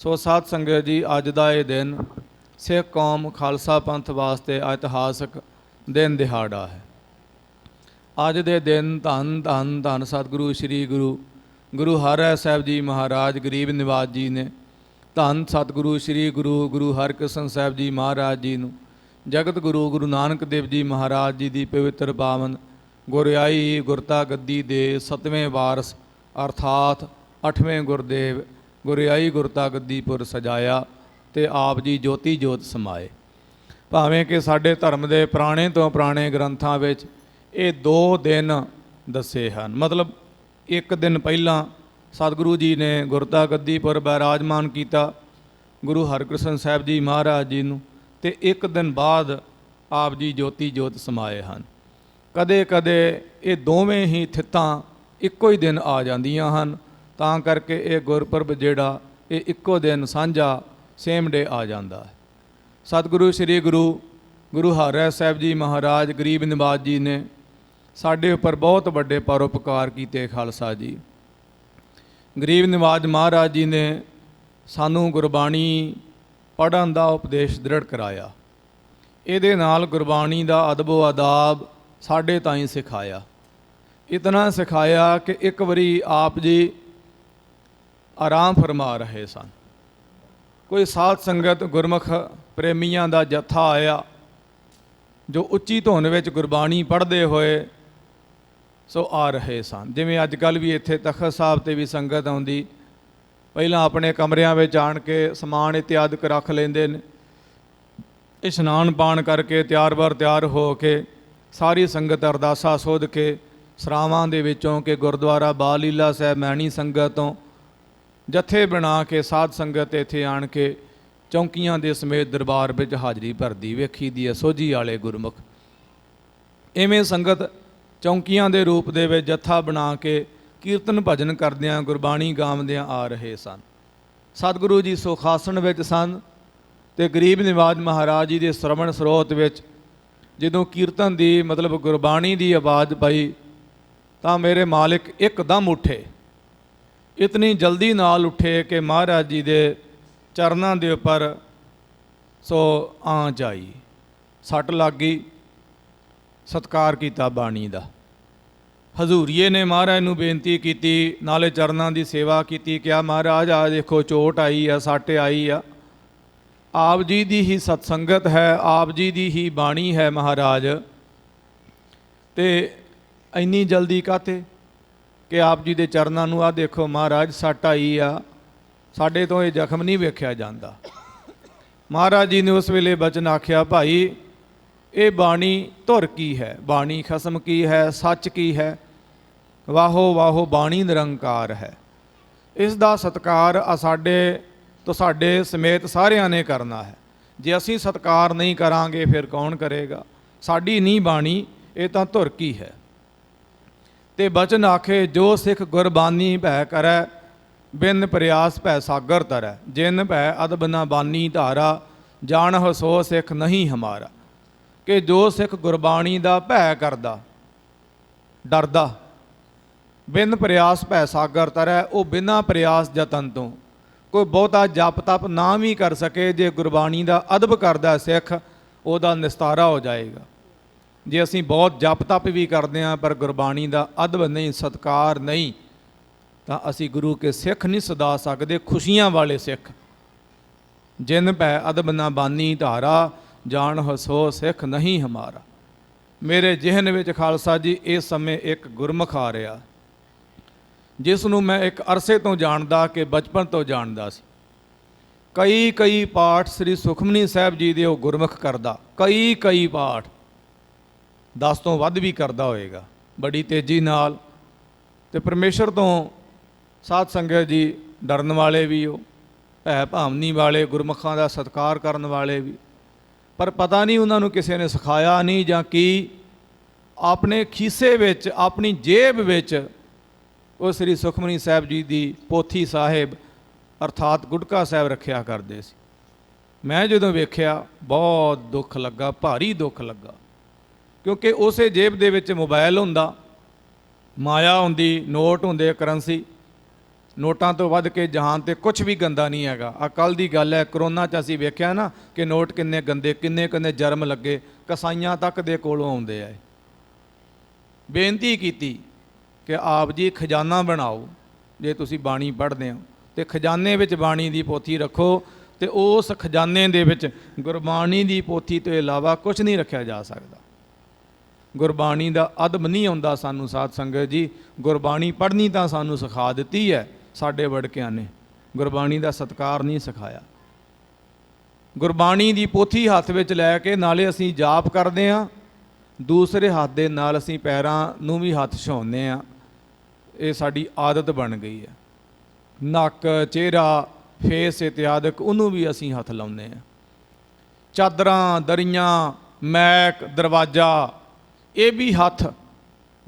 ਸੋ ਸਾਧ ਸੰਗਤ ਜੀ, ਅੱਜ ਦਾ ਇਹ ਦਿਨ ਸਿੱਖ ਕੌਮ ਖਾਲਸਾ ਪੰਥ ਵਾਸਤੇ ਇਤਿਹਾਸਕ ਦਿਨ ਦਿਹਾੜਾ ਹੈ। ਅੱਜ ਦੇ ਦਿਨ ਧੰਨ ਧੰਨ ਧੰਨ ਸਤਿਗੁਰੂ ਸ੍ਰੀ ਗੁਰੂ ਗੁਰੂ ਹਰਿ ਸਾਹਿਬ ਜੀ ਮਹਾਰਾਜ ਗਰੀਬ ਨਿਵਾਜ ਜੀ ਨੇ, ਧੰਨ ਸਤਿਗੁਰੂ ਸ੍ਰੀ ਗੁਰੂ ਗੁਰੂ ਹਰਕ੍ਰਿਸ਼ਨ ਸਾਹਿਬ ਜੀ ਮਹਾਰਾਜ ਜੀ ਨੂੰ, ਜਗਤ ਗੁਰੂ ਗੁਰੂ ਨਾਨਕ ਦੇਵ ਜੀ ਮਹਾਰਾਜ ਜੀ ਦੀ ਪਵਿੱਤਰ ਪਾਵਨ ਗੁਰਿਆਈ ਗੁਰਤਾ ਗੱਦੀ ਦੇ ਸਤਵੇਂ ਵਾਰਸ, ਅਰਥਾਤ ਅਠਵੇਂ ਗੁਰਦੇਵ ਗੁਰਿਆਈ ਗੁਰਤਾਗਦੀਪੁਰ ਸਜਾਇਆ ਤੇ ਆਪ ਜੀ ਜੋਤੀ ਜੋਤ ਸਮਾਏ। ਭਾਵੇਂ ਕਿ ਸਾਡੇ ਧਰਮ ਦੇ ਪੁਰਾਣੇ ਤੋਂ ਪੁਰਾਣੇ ਗ੍ਰੰਥਾਂ ਵਿੱਚ ਇਹ ਦੋ ਦਿਨ ਦੱਸੇ ਹਨ। ਮਤਲਬ ਇੱਕ ਦਿਨ ਪਹਿਲਾਂ ਸਤਿਗੁਰੂ ਜੀ ਨੇ ਗੁਰਤਾ ਗੱਦੀਪੁਰ ਬਿਰਾਜਮਾਨ ਕੀਤਾ ਗੁਰੂ ਹਰਕ੍ਰਿਸ਼ਨ ਸਾਹਿਬ ਜੀ ਮਹਾਰਾਜ ਜੀ ਨੂੰ ਤੇ ਇੱਕ ਦਿਨ ਬਾਅਦ ਆਪ ਜੀ ਜੋਤੀ ਜੋਤ ਸਮਾਏ ਹਨ। ਕਦੇ ਕਦੇ ਇਹ ਦੋਵੇਂ ਹੀ ਥਿੱਤਾਂ ਇੱਕੋ ਹੀ ਦਿਨ ਆ ਜਾਂਦੀਆਂ ਹਨ। ਤਾਂ ਕਰਕੇ ਇਹ ਗੁਰਪੁਰਬ ਜਿਹੜਾ ਇਹ ਇੱਕੋ ਦਿਨ ਸਾਂਝਾ ਸੇਮ ਡੇ ਆ ਜਾਂਦਾ ਹੈ। ਸਤਿਗੁਰੂ, ਸ੍ਰੀ ਗੁਰੂ ਗੁਰੂ ਹਰਿ ਸਾਹਿਬ ਜੀ ਮਹਾਰਾਜ, ਗਰੀਬ ਨਿਵਾਜ ਜੀ ਨੇ ਸਾਡੇ ਉੱਪਰ ਬਹੁਤ ਵੱਡੇ ਪਰਉਪਕਾਰ ਕੀਤੇ ਖਾਲਸਾ ਜੀ। ਗਰੀਬ ਨਿਵਾਜ ਮਹਾਰਾਜ ਜੀ ਨੇ ਸਾਨੂੰ ਗੁਰਬਾਣੀ ਪੜ੍ਹਨ ਦਾ ਉਪਦੇਸ਼ ਦ੍ਰਿੜ ਕਰਾਇਆ। ਇਹਦੇ ਨਾਲ ਗੁਰਬਾਣੀ ਦਾ ਅਦਬੋ ਆਦਾਬ ਸਾਡੇ ਤਾਈਂ ਸਿਖਾਇਆ। ਇਤਨਾ ਸਿਖਾਇਆ ਕਿ ਇੱਕ ਵਾਰੀ ਆਪ ਜੀ ਆਰਾਮ ਫਰਮਾ ਰਹੇ ਸਨ। ਕੋਈ ਸਾਧ ਸੰਗਤ ਗੁਰਮੁਖ ਪ੍ਰੇਮੀਆਂ ਦਾ ਜਥਾ ਆਇਆ, ਜੋ ਉੱਚੀ ਧੁਨ ਵਿੱਚ ਗੁਰਬਾਣੀ ਪੜ੍ਹਦੇ ਹੋਏ ਸੋ ਆ ਰਹੇ ਸਨ। ਜਿਵੇਂ ਅੱਜ ਕੱਲ ਵੀ ਇੱਥੇ ਤਖਤ ਸਾਹਿਬ ਤੇ ਵੀ ਸੰਗਤ ਆਉਂਦੀ, ਪਹਿਲਾਂ ਆਪਣੇ ਕਮਰਿਆਂ ਵਿੱਚ ਆਣ ਕੇ ਸਮਾਨ ਇਤਿਆਦਿਕ ਰੱਖ ਲੈਂਦੇ ਨੇ, ਇਸ਼ਨਾਨ ਪਾਣ ਕਰਕੇ ਤਿਆਰ ਬਰ ਤਿਆਰ ਹੋ ਕੇ ਸਾਰੀ ਸੰਗਤ ਅਰਦਾਸਾ ਸੋਧ ਕੇ, ਸਰਾਵਾਂ ਦੇ ਵਿੱਚੋਂ ਕਿ ਗੁਰਦੁਆਰਾ ਬਾਲ ਲੀਲਾ ਸਾਹਿਬ ਮੈਣੀ ਸੰਗਤ ਤੋਂ ਜਥੇ ਬਣਾ ਕੇ ਸਾਧ ਸੰਗਤ ਇੱਥੇ ਆਣ ਕੇ ਚੌਂਕੀਆਂ ਦੇ ਸਮੇਤ ਦਰਬਾਰ ਵਿੱਚ ਹਾਜ਼ਰੀ ਭਰਦੀ ਵੇਖੀ ਦੀ ਹੈ ਸੋਝੀ ਵਾਲੇ ਗੁਰਮੁਖ। ਐਵੇਂ ਸੰਗਤ ਚੌਂਕੀਆਂ ਦੇ ਰੂਪ ਦੇ ਵਿੱਚ ਜਥਾ ਬਣਾ ਕੇ ਕੀਰਤਨ ਭਜਨ ਕਰਦਿਆਂ, ਗੁਰਬਾਣੀ ਗਾਉਂਦਿਆਂ ਆ ਰਹੇ ਸਨ। ਸਤਿਗੁਰੂ ਜੀ ਸੁਖਾਸਣ ਵਿੱਚ ਸਨ ਤੇ ਗਰੀਬ ਨਿਵਾਜ ਮਹਾਰਾਜ ਜੀ ਦੇ ਸ਼ਰਵਣ ਸਰੋਤ ਵਿੱਚ ਜਦੋਂ ਕੀਰਤਨ ਦੀ ਮਤਲਬ ਗੁਰਬਾਣੀ ਦੀ ਆਵਾਜ਼ ਪਈ ਤਾਂ ਮੇਰੇ ਮਾਲਿਕ ਇੱਕਦਮ ਉੱਠੇ। ਇਤਨੀ ਜਲਦੀ ਨਾਲ ਉੱਠੇ ਕਿ ਮਹਾਰਾਜ ਜੀ ਦੇ ਚਰਨਾਂ ਦੇ ਉੱਪਰ ਸੋ ਆਂਚ ਆਈ ਸੱਟ ਲੱਗ ਗਈ। ਸਤਕਾਰ ਕੀਤਾ ਬਾਣੀ ਦਾ। ਹਜ਼ੂਰੀਏ ਨੇ ਮਹਾਰਾਜ ਨੂੰ ਬੇਨਤੀ ਕੀਤੀ, ਨਾਲੇ ਚਰਨਾਂ ਦੀ ਸੇਵਾ ਕੀਤੀ, ਕਿਹਾ, ਮਹਾਰਾਜ, ਆ ਦੇਖੋ, ਚੋਟ ਆਈ ਆ, ਸੱਟ ਆਈ ਆ। ਆਪ ਜੀ ਦੀ ਹੀ ਸਤਸੰਗਤ ਹੈ, ਆਪ ਜੀ ਦੀ ਹੀ ਬਾਣੀ ਹੈ ਮਹਾਰਾਜ। ਤੇ ਇੰਨੀ ਜਲਦੀ ਕਾਤੇ ਕਿ ਆਪ ਜੀ ਦੇ ਚਰਨਾਂ ਨੂੰ ਆ ਦੇਖੋ ਮਹਾਰਾਜ, ਸੱਟ ਆਈ ਆ। ਸਾਡੇ ਤੋਂ ਇਹ ਜ਼ਖਮ ਨਹੀਂ ਵੇਖਿਆ ਜਾਂਦਾ। ਮਹਾਰਾਜ ਜੀ ਨੇ ਉਸ ਵੇਲੇ ਬਚਨ ਆਖਿਆ, ਭਾਈ, ਇਹ ਬਾਣੀ ਧੁਰ ਕੀ ਹੈ? ਬਾਣੀ ਖਸਮ ਕੀ ਹੈ? ਸੱਚ ਕੀ ਹੈ? ਵਾਹੋ ਵਾਹੋ, ਬਾਣੀ ਨਿਰੰਕਾਰ ਹੈ। ਇਸ ਦਾ ਸਤਕਾਰ ਸਾਡੇ ਤੋਂ ਸਾਡੇ ਸਮੇਤ ਸਾਰਿਆਂ ਨੇ ਕਰਨਾ ਹੈ। ਜੇ ਅਸੀਂ ਸਤਕਾਰ ਨਹੀਂ ਕਰਾਂਗੇ, ਫਿਰ ਕੌਣ ਕਰੇਗਾ? ਸਾਡੀ ਨਹੀਂ ਬਾਣੀ, ਇਹ ਤਾਂ ਧੁਰ ਕੀ ਹੈ? ਤੇ ਬਚਨ ਆਖੇ, ਜੋ ਸਿੱਖ ਗੁਰਬਾਨੀ ਭੈ ਕਰੈ, ਬਿਨ ਪ੍ਰਯਾਸ ਭੈ ਸਾਗਰ ਤਰੈ। ਜਿਨ ਭੈ ਅਦਬ ਨਾ ਬਾਨੀ ਧਾਰਾ, ਜਾਣ ਹਸੋ ਸਿੱਖ ਨਹੀਂ ਹਮਾਰਾ। ਕਿ ਜੋ ਸਿੱਖ ਗੁਰਬਾਣੀ ਦਾ ਭੈ ਕਰਦਾ, ਡਰਦਾ, ਬਿਨ ਪ੍ਰਯਾਸ ਭੈ ਸਾਗਰ ਤਰੈ, ਉਹ ਬਿਨਾ ਪ੍ਰਯਾਸ ਯਤਨ ਤੋਂ। ਕੋਈ ਬਹੁਤਾ ਜਪ ਤਪ ਨਾ ਵੀ ਕਰ ਸਕੇ, ਜੇ ਗੁਰਬਾਣੀ ਦਾ ਅਦਬ ਕਰਦਾ ਸਿੱਖ, ਉਹਦਾ ਨਿਸਤਾਰਾ ਹੋ ਜਾਏਗਾ। ਜੇ ਅਸੀਂ ਬਹੁਤ ਜਪ ਤਪ ਵੀ ਕਰਦੇ ਹਾਂ, ਪਰ ਗੁਰਬਾਣੀ ਦਾ ਅਦਬ ਨਹੀਂ, ਸਤਕਾਰ ਨਹੀਂ, ਤਾਂ ਅਸੀਂ ਗੁਰੂ ਕੇ ਸਿੱਖ ਨਹੀਂ ਸਦਾ ਸਕਦੇ, ਖੁਸ਼ੀਆਂ ਵਾਲੇ ਸਿੱਖ। ਜਿਨ ਭੈ ਅਦਬ ਨਾ ਬਾਨੀ ਧਾਰਾ, ਜਾਣ ਹਸੋ ਸਿੱਖ ਨਹੀਂ ਹਮਾਰਾ। ਮੇਰੇ ਜਿਹਨ ਵਿੱਚ ਖਾਲਸਾ ਜੀ, ਇਸ ਸਮੇਂ ਇੱਕ ਗੁਰਮੁਖ ਆ ਰਿਹਾ। ਜਿਸ ਨੂੰ ਮੈਂ ਇੱਕ ਅਰਸੇ ਤੋਂ ਜਾਣਦਾ ਕਿ ਬਚਪਨ ਤੋਂ ਜਾਣਦਾ ਸੀ। ਕਈ ਕਈ ਪਾਠ ਸ੍ਰੀ ਸੁਖਮਨੀ ਸਾਹਿਬ ਜੀ ਦੇ ਉਹ ਗੁਰਮੁਖ ਕਰਦਾ। ਕਈ ਕਈ ਪਾਠ। 10 ਤੋਂ ਵੱਧ ਵੀ ਕਰਦਾ ਹੋਏਗਾ। ਬੜੀ ਤੇਜ਼ੀ ਨਾਲ। ਤੇ ਪਰਮੇਸ਼ਰ ਤੋਂ ਸਾਧ ਸੰਗਤ ਜੀ ਡਰਨ ਵਾਲੇ ਵੀ ਉਹ ਭੈ ਭਾਵਨੀ ਵਾਲੇ, ਗੁਰਮੁਖਾਂ ਦਾ ਸਤਿਕਾਰ ਕਰਨ ਵਾਲੇ ਵੀ। ਪਰ ਪਤਾ ਨਹੀਂ ਉਹਨਾਂ ਨੂੰ ਕਿਸੇ ਨੇ ਸਿਖਾਇਆ ਨਹੀਂ ਜਾਂ ਕੀ। ਆਪਣੇ ਖੀਸੇ ਵਿੱਚ, ਆਪਣੀ ਜੇਬ ਵਿੱਚ ਉਹ ਸ੍ਰੀ ਸੁਖਮਨੀ ਸਾਹਿਬ ਜੀ ਦੀ ਪੋਥੀ ਸਾਹਿਬ, ਅਰਥਾਤ ਗੁਟਕਾ ਸਾਹਿਬ ਰੱਖਿਆ ਕਰਦੇ ਸੀ। ਮੈਂ ਜਦੋਂ ਵੇਖਿਆ, ਬਹੁਤ ਦੁੱਖ ਲੱਗਾ, ਭਾਰੀ ਦੁੱਖ ਲੱਗਾ। ਕਿਉਂਕਿ ਉਸੇ ਜੇਬ ਦੇ ਵਿੱਚ ਮੋਬਾਈਲ ਹੁੰਦਾ, ਮਾਇਆ ਹੁੰਦੀ, ਨੋਟ ਹੁੰਦੇ ਕਰੰਸੀ। ਨੋਟਾਂ ਤੋਂ ਵੱਧ ਕੇ ਜਹਾਨ ਤੇ ਕੁਝ ਵੀ ਗੰਦਾ ਨਹੀਂ ਹੈਗਾ। ਆ ਕੱਲ ਦੀ ਗੱਲ ਹੈ, ਕਰੋਨਾ 'ਚ ਅਸੀਂ ਵੇਖਿਆ ਨਾ ਕਿ ਨੋਟ ਕਿੰਨੇ ਗੰਦੇ, ਕਿੰਨੇ ਕਿੰਨੇ ਜਰਮ ਲੱਗੇ, ਕਸਾਈਆਂ ਤੱਕ ਦੇ ਕੋਲੋਂ ਆਉਂਦੇ ਆ ਬੇਨਤੀ ਕੀਤੀ ਕਿ ਆਪ ਜੀ ਖਜ਼ਾਨਾ ਬਣਾਓ, ਜੇ ਤੁਸੀਂ ਬਾਣੀ ਪੜ੍ਹਦੇ ਹੋ, ਤੇ ਖਜ਼ਾਨੇ ਵਿੱਚ ਬਾਣੀ ਦੀ ਪੋਥੀ ਰੱਖੋ, ਤੇ ਉਸ ਖਜ਼ਾਨੇ ਦੇ ਵਿੱਚ ਗੁਰਬਾਣੀ ਦੀ ਪੋਥੀ ਤੋਂ ਇਲਾਵਾ ਕੁਝ ਨਹੀਂ ਰੱਖਿਆ ਜਾ ਸਕਦਾ। ਗੁਰਬਾਣੀ ਦਾ ਅਦਬ ਨਹੀਂ ਆਉਂਦਾ ਸਾਨੂੰ ਸਾਧ ਸੰਗਤ ਜੀ। ਗੁਰਬਾਣੀ ਪੜ੍ਹਨੀ ਤਾਂ ਸਾਨੂੰ ਸਿਖਾ ਦਿੱਤੀ ਹੈ ਸਾਡੇ ਵੜਕਿਆਂ ਨੇ। ਗੁਰਬਾਣੀ ਦਾ ਸਤਕਾਰ ਨਹੀਂ ਸਿਖਾਇਆ। ਗੁਰਬਾਣੀ ਦੀ ਪੋਥੀ ਹੱਥ ਵਿੱਚ ਲੈ ਕੇ ਨਾਲੇ ਅਸੀਂ ਜਾਪ ਕਰਦੇ ਹਾਂ। ਦੂਸਰੇ ਹੱਥ ਦੇ ਨਾਲ ਅਸੀਂ ਪੈਰਾਂ ਨੂੰ ਵੀ ਹੱਥ ਛਾਉਂਦੇ ਹਾਂ। ਇਹ ਸਾਡੀ ਆਦਤ ਬਣ ਗਈ ਹੈ। ਨੱਕ, ਚਿਹਰਾ, ਫੇਸ ਇਤਿਆਦਿਕ ਉਹਨੂੰ ਵੀ ਅਸੀਂ ਹੱਥ ਲਾਉਂਦੇ ਹਾਂ। ਚਾਦਰਾਂ, ਦਰੀਆਂ, ਮੈਕ, ਦਰਵਾਜ਼ਾ ਇਹ ਵੀ ਹੱਥ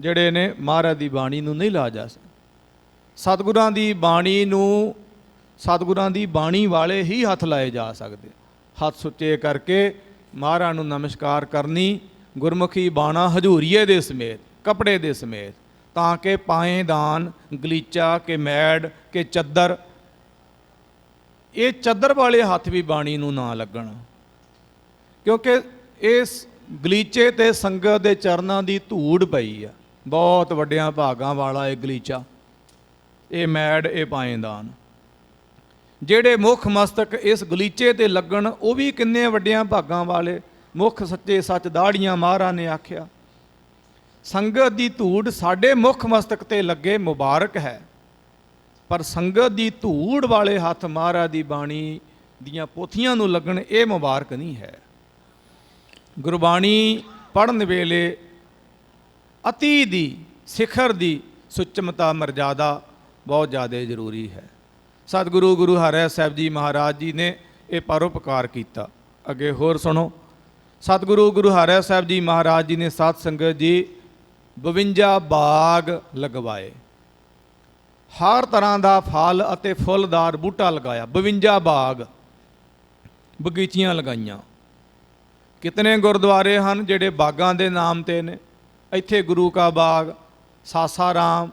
ਜਿਹੜੇ ਨੇ ਮਹਾਰਾਜ ਦੀ ਬਾਣੀ ਨੂੰ ਨਹੀਂ ਲਾ ਜਾ ਸਕਦੇ। ਸਤਿਗੁਰਾਂ ਦੀ ਬਾਣੀ ਨੂੰ, ਸਤਿਗੁਰਾਂ ਦੀ ਬਾਣੀ ਵਾਲੇ ਹੀ ਹੱਥ ਲਾਏ ਜਾ ਸਕਦੇ। ਹੱਥ ਸੁੱਚੇ ਕਰਕੇ ਮਹਾਰਾਜ ਨੂੰ ਨਮਸਕਾਰ ਕਰਨੀ, ਗੁਰਮੁਖੀ ਬਾਣਾ ਹਜੂਰੀਏ ਦੇ ਸਮੇਤ, ਕਪੜੇ ਦੇ ਸਮੇਤ, ਤਾਂ ਕਿ ਪਾਏਦਾਨ ਗਲੀਚਾ ਕੇ ਮੈੜ, ਕੇ ਚੱਦਰ। ਇਹ ਚੱਦਰ ਵਾਲੇ ਹੱਥ ਵੀ ਬਾਣੀ ਨੂੰ ਨਾ ਲੱਗਣ। ਕਿਉਂਕਿ ਇਸ ਗਲੀਚੇ ਤੇ ਸੰਗਤ ਦੇ ਚਰਨਾਂ ਦੀ ਧੂੜ ਪਈ ਆ। ਬਹੁਤ ਵੱਡਿਆਂ ਭਾਗਾਂ ਵਾਲਾ ਇਹ ਗਲੀਚਾ। ਇਹ ਮੈੜ, ਇਹ ਪਾਏਦਾਨ। ਜਿਹੜੇ ਮੁੱਖ ਮਸਤਕ ਇਸ ਗਲੀਚੇ ਤੇ ਲੱਗਣ, ਉਹ ਵੀ ਕਿੰਨੇ ਵੱਡਿਆਂ ਭਾਗਾਂ ਵਾਲੇ? ਮੁੱਖ ਸੱਚੇ ਸੱਚ ਦਾੜੀਆਂ ਮਹਾਰਾ ਨੇ ਆਖਿਆ, ਸੰਗਤ ਦੀ ਧੂੜ ਸਾਡੇ ਮੁੱਖ ਮਸਤਕ ਤੇ ਲੱਗੇ ਮੁਬਾਰਕ ਹੈ। ਪਰ ਸੰਗਤ ਦੀ ਧੂੜ ਵਾਲੇ ਹੱਥ ਮਹਾਰਾਜ ਦੀ ਬਾਣੀ ਦੀਆਂ ਪੋਥੀਆਂ ਨੂੰ ਲੱਗਣ, ਇਹ ਮੁਬਾਰਕ ਨਹੀਂ ਹੈ। ਗੁਰਬਾਣੀ ਪੜਨ ਵੇਲੇ ਅਤੀ ਦੀ, ਸਿਖਰ ਦੀ ਸੁਚਮਤਾ ਮਰਜ਼ਾਦਾ ਬਹੁਤ ਜ਼ਿਆਦਾ ਜ਼ਰੂਰੀ ਹੈ। ਸਤਿਗੁਰੂ ਗੁਰੂ ਹਰਿ ਸਾਹਿਬ ਜੀ ਮਹਾਰਾਜ ਜੀ ਨੇ ਇਹ ਪਰਉਪਕਾਰ ਕੀਤਾ। ਅੱਗੇ ਹੋਰ ਸੁਣੋ। ਸਤਿਗੁਰੂ ਗੁਰੂ ਹਰਿ ਸਾਹਿਬ ਜੀ ਮਹਾਰਾਜ ਜੀ ਨੇ ਸਾਧ ਸੰਗਤ ਜੀ 52 ਬਾਗ ਲਗਵਾਏ। ਹਰ ਤਰ੍ਹਾਂ ਦਾ ਫਲ ਅਤੇ ਫੁੱਲਦਾਰ ਬੂਟਾ ਲਗਾਇਆ। 52 ਬਾਗ ਬਗੀਚੀਆਂ ਲਗਾਈਆਂ। ਕਿਤਨੇ ਗੁਰਦੁਆਰੇ ਹਨ ਜਿਹੜੇ ਬਾਗਾਂ ਦੇ ਨਾਮ ਤੇ ਨੇ? ਇੱਥੇ ਗੁਰੂ ਕਾ ਬਾਗ ਸਾਸਾਰਾਮ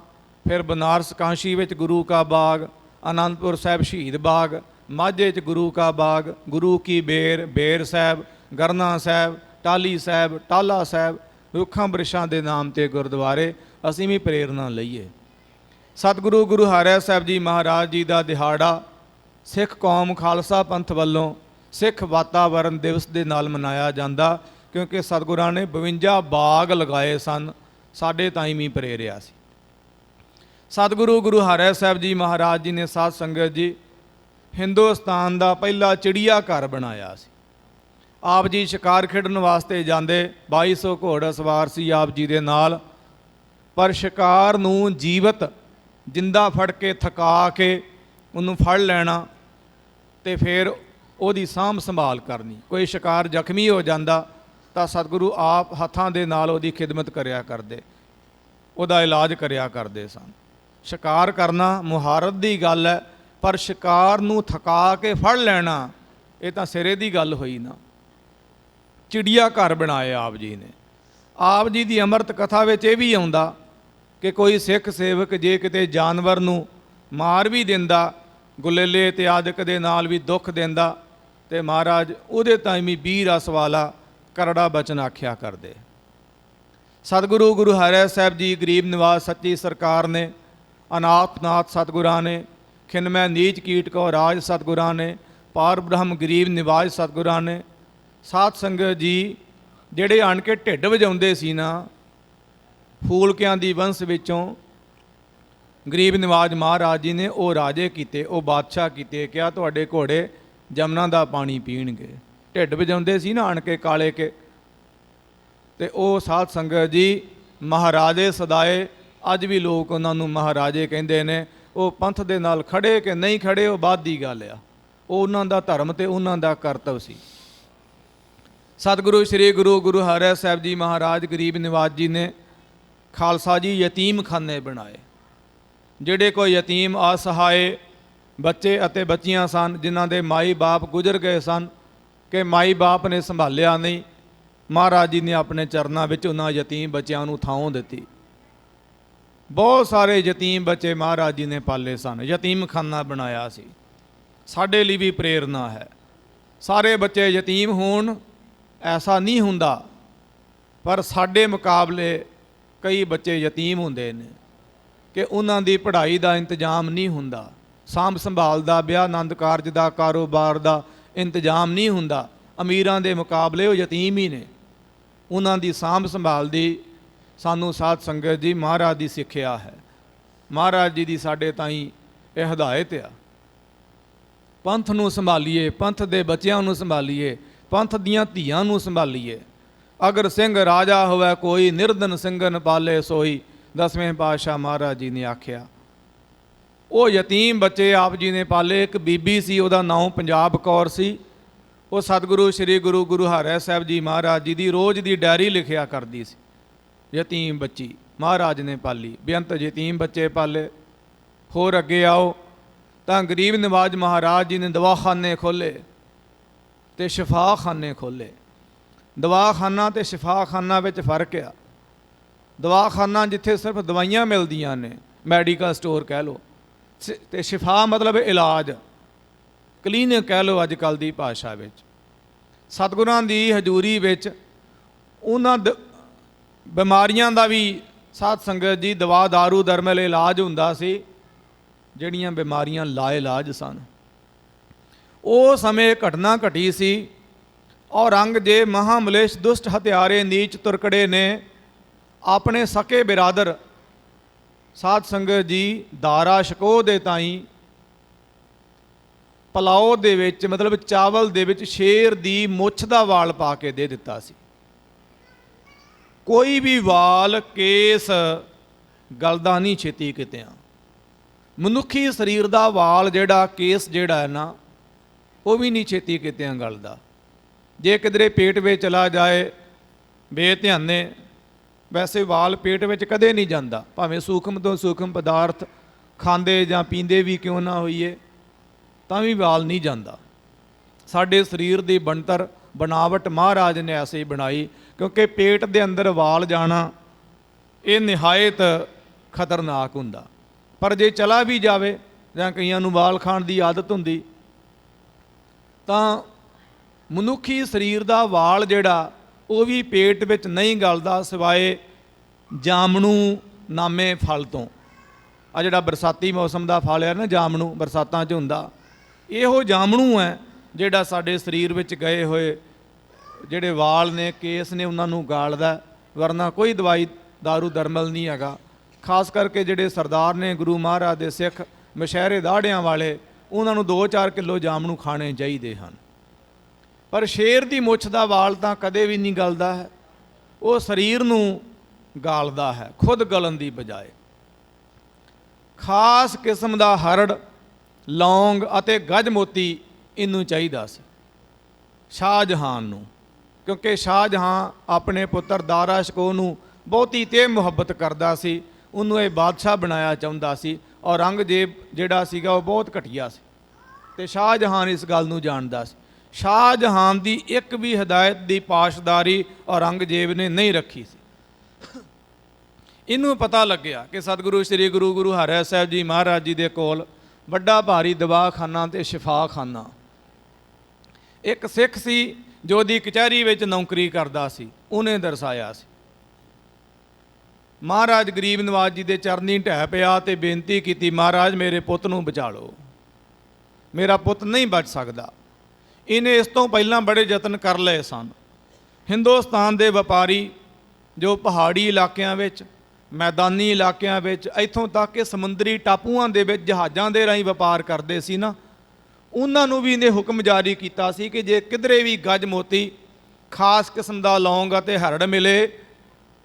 ਫਿਰ ਬਨਾਰਸ ਕਾਂਸ਼ੀ ਵਿੱਚ ਗੁਰੂ ਕਾ ਬਾਗ ਆਨੰਦਪੁਰ ਸਾਹਿਬ ਸ਼ਹੀਦ ਬਾਗ, ਮਾਝੇ 'ਚ ਗੁਰੂ ਕਾ ਬਾਗ, ਗੁਰੂ ਕੀ ਬੇਰ ਬੇਰ ਸਾਹਿਬ, ਗਰਨਾ ਸਾਹਿਬ ਟਾਲੀ ਸਾਹਿਬ ਟਾਲਾ ਸਾਹਿਬ, ਰੁੱਖਾਂ ਬ੍ਰਿਸ਼ਾਂ ਦੇ ਨਾਮ ਤੇ ਗੁਰਦੁਆਰੇ ਅਸੀਂ ਵੀ ਪ੍ਰੇਰਣਾ ਲਈਏ। ਸਤਿਗੁਰੂ ਗੁਰੂ ਹਰਿਆ ਸਾਹਿਬ ਜੀ ਮਹਾਰਾਜ ਜੀ ਦਾ ਦਿਹਾੜਾ ਸਿੱਖ ਕੌਮ ਖਾਲਸਾ ਪੰਥ ਵੱਲੋਂ ਸਿੱਖ ਵਾਤਾਵਰਣ ਦਿਵਸ ਦੇ ਨਾਲ ਮਨਾਇਆ ਜਾਂਦਾ ਕਿਉਂਕਿ ਸਤਿਗੁਰਾਂ ਨੇ 52 ਬਾਗ ਲਗਾਏ ਸਨ, ਸਾਡੇ ਤਾਈਂ ਵੀ ਪ੍ਰੇਰਿਆ ਸੀ। ਸਤਿਗੁਰੂ ਗੁਰੂ ਹਰਿ ਸਾਹਿਬ ਜੀ ਮਹਾਰਾਜ ਜੀ ਨੇ ਸਾਧ ਸੰਗਤ ਜੀ ਹਿੰਦੁਸਤਾਨ ਦਾ ਪਹਿਲਾ ਚਿੜੀਆ ਘਰ ਬਣਾਇਆ ਸੀ। ਆਪ ਜੀ ਸ਼ਿਕਾਰ ਖੇਡਣ ਵਾਸਤੇ ਜਾਂਦੇ 2200 ਘੋੜਾ ਸਵਾਰ ਸੀ ਆਪ ਜੀ ਦੇ ਨਾਲ, ਪਰ ਸ਼ਿਕਾਰ ਨੂੰ ਜੀਵਤ ਜਿੰਦਾ ਫੜ ਕੇ ਥਕਾ ਕੇ ਉਹਨੂੰ ਫੜ ਲੈਣਾ ਤੇ ਫਿਰ ਉਹਦੀ ਸਾਂਭ ਸੰਭਾਲ ਕਰਨੀ। ਕੋਈ ਸ਼ਿਕਾਰ ਜ਼ਖਮੀ ਹੋ ਜਾਂਦਾ, ਤਾਂ ਸਤਿਗੁਰੂ ਆਪ ਹੱਥਾਂ ਦੇ ਨਾਲ ਉਹਦੀ ਖਿਦਮਤ ਕਰਿਆ ਕਰਦੇ। ਉਹਦਾ ਇਲਾਜ ਕਰਿਆ ਕਰਦੇ ਸਨ। ਸ਼ਿਕਾਰ ਕਰਨਾ ਮੁਹਾਰਤ ਦੀ ਗੱਲ ਹੈ, ਪਰ ਸ਼ਿਕਾਰ ਨੂੰ ਥਕਾ ਕੇ ਫੜ ਲੈਣਾ, ਇਹ ਤਾਂ ਸਿਰੇ ਦੀ ਗੱਲ ਹੋਈ ਨਾ। ਚਿੜੀਆ ਘਰ ਬਣਾਏ ਆਪ ਜੀ ਨੇ। ਆਪ ਜੀ ਦੀ ਅੰਮ੍ਰਿਤ ਕਥਾ ਵਿੱਚ ਇਹ ਵੀ ਆਉਂਦਾ ਕਿ ਕੋਈ ਸਿੱਖ ਸੇਵਕ ਜੇ ਕਿਤੇ ਜਾਨਵਰ ਨੂੰ ਮਾਰ ਵੀ ਦਿੰਦਾ, ਗੁਲੇਲੇ ਤੇ ਆਦਿਕ ਦੇ ਨਾਲ ਵੀ ਦੁੱਖ ਦਿੰਦਾ ਤੇ ਮਹਾਰਾਜ ਉਹਦੇ ਤਾਈਂ ਵੀ 20 ਰਸ ਵਾਲਾ ਕਰੜਾ ਬਚਨ ਆਖਿਆ ਕਰਦੇ। ਸਤਿਗੁਰੂ ਗੁਰੂ ਹਰਿ ਸਾਹਿਬ ਜੀ ਗਰੀਬ ਨਿਵਾਸ ਸੱਚੀ ਸਰਕਾਰ ਨੇ ਅਨਾਥਨਾਥ ਸਤਿਗੁਰਾਂ ਨੇ ਖਿਨਮੈ ਨੀਚ ਕੀਟ ਕੋ ਰਾਜ ਸਤਿਗੁਰਾਂ ਨੇ, ਪਾਰ ਬ੍ਰਹਮ ਗਰੀਬ ਨਿਵਾਜ ਸਤਿਗੁਰਾਂ ਨੇ, ਸਾਧ ਸੰਗਤ ਜੀ ਜਿਹੜੇ ਆਣ ਕੇ ਢਿੱਡ ਵਜਾਉਂਦੇ ਸੀ ਨਾ, ਫੂਲਕਿਆਂ ਦੀ ਵੰਸ਼ ਵਿੱਚੋਂ ਗਰੀਬ ਨਿਵਾਜ ਮਹਾਰਾਜ ਜੀ ਨੇ ਉਹ ਰਾਜੇ ਕੀਤੇ, ਉਹ ਬਾਦਸ਼ਾਹ ਕੀਤੇ, ਕਿਹਾ ਤੁਹਾਡੇ ਘੋੜੇ ਜਮਨਾ ਦਾ ਪਾਣੀ ਪੀਣਗੇ। ਢਿੱਡ ਵਜਾਉਂਦੇ ਸੀ ਨਾ ਆਣ ਕੇ ਕਾਲੇ ਕੇ। ਤੇ ਉਹ ਸਾਧ ਸੰਗਤ ਜੀ, ਮਹਾਰਾਜੇ ਸਦਾਏ, ਅੱਜ ਵੀ ਲੋਕ ਉਹਨਾਂ ਨੂੰ ਮਹਾਰਾਜੇ ਕਹਿੰਦੇ ਨੇ, ਉਹ ਪੰਥ ਦੇ ਨਾਲ ਖੜੇ ਕਿ ਨਹੀਂ ਖੜੇ, ਉਹ ਬਾਅਦ ਦੀ ਗੱਲ ਆ। ਉਹ ਉਹਨਾਂ ਦਾ ਧਰਮ ਤੇ ਉਹਨਾਂ ਦਾ ਕਰਤੱਵ ਸੀ। ਸਤਿਗੁਰੂ ਸ੍ਰੀ ਗੁਰੂ ਗੁਰੂ ਹਰਿ ਸਾਹਿਬ ਜੀ ਮਹਾਰਾਜ ਗਰੀਬ ਨਿਵਾਜ ਜੀ ਨੇ ਖਾਲਸਾ ਜੀ ਯਤੀਮ ਖਾਨੇ ਬਣਾਏ। ਜਿਹੜੇ ਕੋਈ ਯਤੀਮ ਅਸਹਾਏ ਬੱਚੇ ਅਤੇ ਬੱਚੀਆਂ ਸਨ, ਜਿਨ੍ਹਾਂ ਦੇ ਮਾਈ ਬਾਪ ਗੁਜ਼ਰ ਗਏ ਸਨ ਕਿ ਮਾਈ ਬਾਪ ਨੇ ਸੰਭਾਲਿਆ ਨਹੀਂ। ਮਹਾਰਾਜ ਜੀ ਨੇ ਆਪਣੇ ਚਰਨਾਂ ਵਿੱਚ ਉਹਨਾਂ ਯਤੀਮ ਬੱਚਿਆਂ ਨੂੰ ਥਾਂ ਦਿੱਤੀ। ਬਹੁਤ ਸਾਰੇ ਯਤੀਮ ਬੱਚੇ ਮਹਾਰਾਜ ਜੀ ਨੇ ਪਾਲੇ ਸਨ। ਯਤੀਮਖਾਨਾ ਬਣਾਇਆ ਸੀ। ਸਾਡੇ ਲਈ ਵੀ ਪ੍ਰੇਰਣਾ ਹੈ। ਸਾਰੇ ਬੱਚੇ ਯਤੀਮ ਹੋਣ, ਐਸਾ ਨਹੀਂ ਹੁੰਦਾ, ਪਰ ਸਾਡੇ ਮੁਕਾਬਲੇ ਕਈ ਬੱਚੇ ਯਤੀਮ ਹੁੰਦੇ ਨੇ ਕਿ ਉਹਨਾਂ ਦੀ ਪੜ੍ਹਾਈ ਦਾ ਇੰਤਜ਼ਾਮ ਨਹੀਂ ਹੁੰਦਾ। ਸਾਂਭ ਸੰਭਾਲ ਦਾ, ਵਿਆਹ ਆਨੰਦ ਕਾਰਜ ਦਾ, ਕਾਰੋਬਾਰ ਦਾ ਇੰਤਜ਼ਾਮ ਨਹੀਂ ਹੁੰਦਾ। ਅਮੀਰਾਂ ਦੇ ਮੁਕਾਬਲੇ ਉਹ ਯਤੀਮ ਹੀ ਨੇ। ਉਹਨਾਂ ਦੀ ਸਾਂਭ ਸੰਭਾਲ ਦੀ ਸਾਨੂੰ ਸਾਧ ਸੰਗਤ ਜੀ ਮਹਾਰਾਜ ਦੀ ਸਿੱਖਿਆ ਹੈ। ਮਹਾਰਾਜ ਜੀ ਦੀ ਸਾਡੇ ਤਾਈਂ ਇਹ ਹਦਾਇਤ ਆ। ਪੰਥ ਨੂੰ ਸੰਭਾਲੀਏ, ਪੰਥ ਦੇ ਬੱਚਿਆਂ ਨੂੰ ਸੰਭਾਲੀਏ, ਪੰਥ ਦੀਆਂ ਧੀਆਂ ਨੂੰ ਸੰਭਾਲੀਏ। ਅਗਰ ਸਿੰਘ ਰਾਜਾ ਹੋਵੇ, ਕੋਈ ਨਿਰਦਨ ਸਿੰਘਨ ਪਾਲੇ ਸੋਈ, ਦਸਵੇਂ ਪਾਤਸ਼ਾਹ ਮਹਾਰਾਜ ਜੀ ਨੇ ਆਖਿਆ। ਉਹ ਯਤੀਮ ਬੱਚੇ ਆਪ ਜੀ ਨੇ ਪਾਲੇ, ਇੱਕ ਬੀਬੀ ਸੀ, ਉਹਦਾ ਨਾਮ ਪੰਜਾਬ ਕੌਰ ਸੀ। ਉਹ ਸਤਿਗੁਰੂ ਸ੍ਰੀ ਗੁਰੂ ਗੁਰੂ ਹਰਿ ਸਾਹਿਬ ਜੀ ਮਹਾਰਾਜ ਜੀ ਦੀ ਰੋਜ਼ ਦੀ ਡਾਇਰੀ ਲਿਖਿਆ ਕਰਦੀ ਸੀ। ਯਤੀਮ ਬੱਚੀ, ਮਹਾਰਾਜ ਨੇ ਪਾਲੀ। ਬੇਅੰਤ ਯਤੀਮ ਬੱਚੇ ਪਾਲੇ। ਹੋਰ ਅੱਗੇ ਆਓ। ਤਾਂ ਗਰੀਬ ਨਿਵਾਜ਼ ਮਹਾਰਾਜ ਜੀ ਨੇ ਦਵਾਖਾਨੇ ਖੋਲੇ ਤੇ ਸ਼ਿਫਾਖਾਨੇ ਖੋਲੇ। ਦਵਾਖਾਨਾ ਤੇ ਸ਼ਿਫਾਖਾਨਾ ਵਿੱਚ ਫ਼ਰਕ ਆ। ਦਵਾਖਾਨਾ ਜਿੱਥੇ ਸਿਰਫ ਦਵਾਈਆਂ ਮਿਲਦੀਆਂ ਨੇ, ਮੈਡੀਕਲ ਸਟੋਰ ਕਹਿ ਲਓ। ਤੇ ਸ਼ਿਫਾ ਮਤਲਬ ਇਲਾਜ। ਕਲੀਨਿਕ ਕਹਿ ਲਓ ਅੱਜ ਕੱਲ ਦੀ ਭਾਸ਼ਾ ਵਿੱਚ। ਸਤਿਗੁਰਾਂ ਦੀ ਹਜ਼ੂਰੀ ਵਿੱਚ ਉਹਨਾਂ ਦ- ਬਿਮਾਰੀਆਂ ਦਾ ਵੀ ਸਾਧ ਸੰਗਤ ਜੀ ਦਵਾ ਦਾਰੂ ਦਰਮਲ ਇਲਾਜ ਹੁੰਦਾ ਸੀ, ਜਿਹੜੀਆਂ ਬਿਮਾਰੀਆਂ ਲਾ ਇਲਾਜ ਸਨ। ਉਹ ਸਮੇਂ ਘਟਨਾ ਘਟੀ ਸੀ, ਔਰੰਗਜ਼ੇਬ ਮਹਾਮਲੇਸ਼ ਦੁਸ਼ਟ ਹਥਿਆਰੇ ਨੀਚ ਤੁਰਕੜੇ ਨੇ ਆਪਣੇ ਸਕੇ ਬਿਰਾਦਰ ਸਾਧ ਸੰਗਤ ਜੀ, ਦਾਰਾ ਸ਼ਕੋ ਦੇ ਤਾਈ, ਪਲਾਓ ਦੇ ਵਿੱਚ, ਮਤਲਬ ਚਾਵਲ ਦੇ ਵਿੱਚ ਸ਼ੇਰ ਦੀ ਮੁੱਛ ਦਾ ਵਾਲ ਪਾ ਕੇ ਦੇ ਦਿੱਤਾ ਸੀ। ਕੋਈ ਵੀ ਵਾਲ, ਕੇਸ, ਗਲਦਾ ਨਹੀਂ ਛੇਤੀ ਕਿਤਿਆਂ ਮਨੁੱਖੀ ਸਰੀਰ ਦਾ ਵਾਲ ਜਿਹੜਾ, ਕੇਸ ਜਿਹੜਾ ਹੈ ਨਾ, ਉਹ ਵੀ ਨਹੀਂ ਛੇਤੀ ਕਿਤੇ ਗਲਦਾ। ਜੇ ਕਿਧਰੇ ਪੇਟ ਵਿੱਚ ਚਲਾ ਜਾਏ, ਬੇਧਿਆਨੇ ਵੈਸੇ ਵਾਲ ਪੇਟ ਵਿੱਚ ਕਦੇ ਨਹੀਂ ਜਾਂਦਾ। ਭਾਵੇਂ ਸੂਖਮ ਤੋਂ ਸੂਖਮ ਪਦਾਰਥ ਖਾਂਦੇ ਜਾਂ ਪੀਂਦੇ ਵੀ ਕਿਉਂ ਨਾ ਹੋਈਏ, ਤਾਂ ਵੀ ਵਾਲ ਨਹੀਂ ਜਾਂਦਾ। ਸਾਡੇ ਸਰੀਰ ਦੀ ਬਣਤਰ, ਬਣਾਵਟ ਮਹਾਰਾਜ ਨੇ ਐਸੇ ਬਣਾਈ, ਕਿਉਂਕਿ ਪੇਟ ਦੇ ਅੰਦਰ ਵਾਲ ਜਾਣਾ, ਇਹ ਨਿਹਾਇਤ ਖਤਰਨਾਕ ਹੁੰਦਾ। ਪਰ ਜੇ ਚਲਾ ਵੀ ਜਾਵੇ ਜਾਂ ਕਈਆਂ ਨੂੰ ਵਾਲ ਖਾਣ ਦੀ ਆਦਤ ਹੁੰਦੀ, ਤਾਂ ਮਨੁੱਖੀ ਸਰੀਰ ਦਾ ਵਾਲ ਜਿਹੜਾ ਉਹ ਵੀ ਪੇਟ ਵਿੱਚ ਨਹੀਂ ਗਲਦਾ ਸਿਵਾਏ ਜਾਮਣੂ ਨਾਮੇ ਫਲ ਤੋਂ। ਆ ਜਿਹੜਾ ਬਰਸਾਤੀ ਮੌਸਮ ਦਾ ਫਲ ਹੈ ਨਾ, ਜਾਮਣੂ, ਬਰਸਾਤਾਂ 'ਚ ਹੁੰਦਾ। ਇਹੋ ਜਾਮਣੂ ਹੈ ਜਿਹੜਾ ਸਾਡੇ ਸਰੀਰ ਵਿੱਚ ਗਏ ਹੋਏ ਜਿਹੜੇ ਵਾਲ ਨੇ, ਕੇਸ ਨੇ, ਉਹਨਾਂ ਨੂੰ ਗਾਲਦਾ ਵਰਨਾ ਕੋਈ ਦਵਾਈ दारू ਦਰਮਲ ਨਹੀਂ ਹੈਗਾ। ਖਾਸ ਕਰਕੇ ਜਿਹੜੇ ਸਰਦਾਰ ਨੇ, ਗੁਰੂ ਮਹਾਰਾਜ ਦੇ ਸਿੱਖ ਮਸ਼ਹਿਰੇ ਦਾੜਿਆਂ ਵਾਲੇ, ਉਹਨਾਂ ਨੂੰ 2-4 ਕਿਲੋ ਜਾਮਣੂ ਖਾਣੇ ਚਾਹੀਦੇ ਹਨ। ਪਰ ਸ਼ੇਰ ਦੀ ਮੁੱਛ ਦਾ ਵਾਲ ਤਾਂ ਕਦੇ ਵੀ ਨਹੀਂ ਗਲਦਾ ਹੈ। ਉਹ ਸਰੀਰ ਨੂੰ ਗਾਲਦਾ ਹੈ, ਖੁਦ ਗਲਣ ਦੀ ਬਜਾਏ। ਖਾਸ ਕਿਸਮ ਦਾ ਹਰੜ, ਲੌਂਗ ਅਤੇ ਗਜ਼ਮੋਤੀ ਇਹਨੂੰ ਚਾਹੀਦਾ ਸੀ। ਸ਼ਾਹਜਹਾਨ ਨੂੰ, ਕਿਉਂਕਿ ਸ਼ਾਹਜਹਾਨ ਆਪਣੇ ਪੁੱਤਰ ਦਾਰਾ ਸ਼ਕੋ ਨੂੰ ਬਹੁਤੀ ਤੇ ਮੁਹੱਬਤ ਕਰਦਾ ਸੀ। ਉਹਨੂੰ ਇਹ ਬਾਦਸ਼ਾਹ ਬਣਾਇਆ ਚਾਹੁੰਦਾ ਸੀ ਔਰੰਗਜ਼ੇਬ ਜਿਹੜਾ ਸੀਗਾ ਉਹ ਬਹੁਤ ਘਟੀਆ ਸੀ। ਤੇ ਸ਼ਾਹਜਹਾਨ ਇਸ ਗੱਲ ਨੂੰ ਜਾਣਦਾ ਸੀ। ਸ਼ਾਹ ਜਹਾਨ ਦੀ ਇੱਕ ਵੀ ਹਦਾਇਤ ਦੀ ਪਾਸ਼ਦਾਰੀ ਔਰੰਗਜ਼ੇਬ ਨੇ ਨਹੀਂ ਰੱਖੀ ਸੀ। ਇਹਨੂੰ ਪਤਾ ਲੱਗਿਆ ਕਿ ਸਤਿਗੁਰੂ ਸ੍ਰੀ ਗੁਰੂ ਗੁਰੂ ਹਰਿ ਸਾਹਿਬ ਜੀ ਮਹਾਰਾਜ ਜੀ ਦੇ ਕੋਲ ਵੱਡਾ ਭਾਰੀ ਦਵਾਖਾਨਾ ਤੇ ਸ਼ਿਫਾਖਾਨਾ। ਇੱਕ ਸਿੱਖ ਸੀ ਜੋ ਦੀ ਕਚਹਿਰੀ ਵਿੱਚ ਨੌਕਰੀ ਕਰਦਾ ਸੀ, ਉਹਨੇ ਦਰਸਾਇਆ ਸੀ। ਮਹਾਰਾਜ ਗਰੀਬ ਨਵਾਜ ਜੀ ਦੇ ਚਰਨੀ ਢਹਿ ਪਿਆ ਤੇ ਬੇਨਤੀ ਕੀਤੀ, ਮਹਾਰਾਜ, ਮੇਰੇ ਪੁੱਤ ਨੂੰ ਬਚਾ ਲਓ। ਮੇਰਾ ਪੁੱਤ ਨਹੀਂ ਬਚ ਸਕਦਾ। ਇਹਨੇ ਇਸ ਤੋਂ ਪਹਿਲਾਂ ਬੜੇ ਯਤਨ ਕਰ ਲਏ ਸਨ। ਹਿੰਦੁਸਤਾਨ ਦੇ ਵਪਾਰੀ ਜੋ ਪਹਾੜੀ ਇਲਾਕਿਆਂ ਵਿੱਚ, ਮੈਦਾਨੀ ਇਲਾਕਿਆਂ ਵਿੱਚ, ਇੱਥੋਂ ਤੱਕ ਕਿ ਸਮੁੰਦਰੀ ਟਾਪੂਆਂ ਦੇ ਵਿੱਚ ਜਹਾਜ਼ਾਂ ਦੇ ਰਾਹੀਂ ਵਪਾਰ ਕਰਦੇ ਸੀ ਨਾ, ਉਹਨਾਂ ਨੂੰ ਵੀ ਇਹਨੇ ਹੁਕਮ ਜਾਰੀ ਕੀਤਾ ਸੀ ਕਿ ਜੇ ਕਿਧਰੇ ਵੀ ਗੱਜ ਮੋਤੀ, ਖਾਸ ਕਿਸਮ ਦਾ ਲੌਂਗ ਅਤੇ ਹਰੜ ਮਿਲੇ